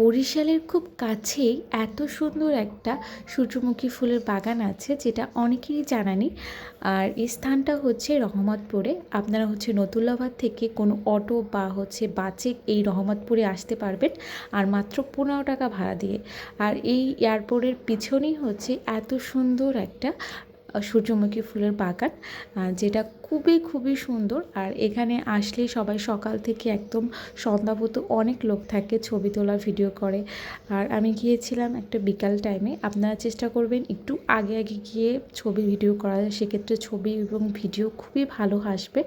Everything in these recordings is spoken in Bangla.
বরিশালের খুব কাছেই এত সুন্দর একটা সূর্যমুখী ফুলের বাগান আছে, যেটা অনেকেরই জানা নেই। আর এই স্থানটা হচ্ছে রহমতপুরে। আপনারা হচ্ছে নতুল্লাবাদ থেকে কোনো অটো বা হচ্ছে বাসে এই রহমতপুরে আসতে পারবেন, আর মাত্র পনেরো টাকা ভাড়া দিয়ে। আর এই এয়ারপোর্টের পিছনেই হচ্ছে এত সুন্দর একটা সূর্যমুখী ফুলের বাগান যেটা খুবই খুবই সুন্দর। আর এখানে আসলে সবাই সকাল থেকে একদম সন্ধ্যাবত অনেক লোক থাকে ছবি তোলা ভিডিও করে। আর আমি গিয়েছিলাম একটা বিকাল টাইমে। আপনারা চেষ্টা করবেন একটু আগে আগে গিয়ে ছবি ভিডিও করা। সেক্ষেত্রে ছবি এবং ভিডিও খুবই ভালো আসবে।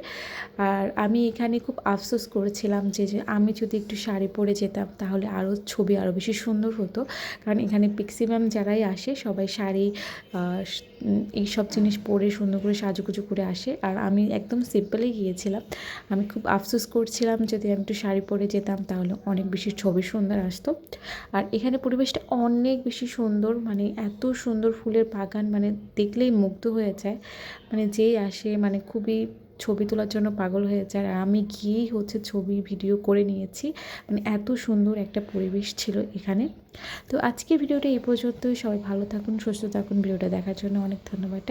আর আমি এখানে খুব আফসোস করেছিলাম যে যে আমি যদি একটু শাড়ি পরে যেতাম তাহলে আরও ছবি আরও বেশি সুন্দর হতো। কারণ এখানে ম্যাক্সিমাম যারাই আসে সবাই শাড়ি আহ, স- উম, এইসব জিনিস পরে সুন্দর করে সাজুগুজু করে আসে। আর আমি একদম সিম্পলেই গিয়েছিলাম। আমি খুব আফসোস করছিলাম যদি আমি একটু শাড়ি পরে যেতাম তাহলে অনেক বেশি ছবি সুন্দর আসতো। আর এখানে পরিবেশটা অনেক বেশি সুন্দর মানে এত সুন্দর ফুলের বাগান মানে দেখলেই মুগ্ধ হয়ে যায়। মানে যেই আসে মানে খুবই ছবি তোলার জন্য পাগল হয়ে যায় আর আমি গিয়েই হচ্ছে ছবি ভিডিও করে নিয়েছি। মানে এত সুন্দর একটা পরিবেশ ছিল এখানে। তো আজকের ভিডিওটা এই পর্যন্তই। সবাই ভালো থাকুন, সুস্থ থাকুন। ভিডিওটা দেখার জন্য অনেক ধন্যবাদ।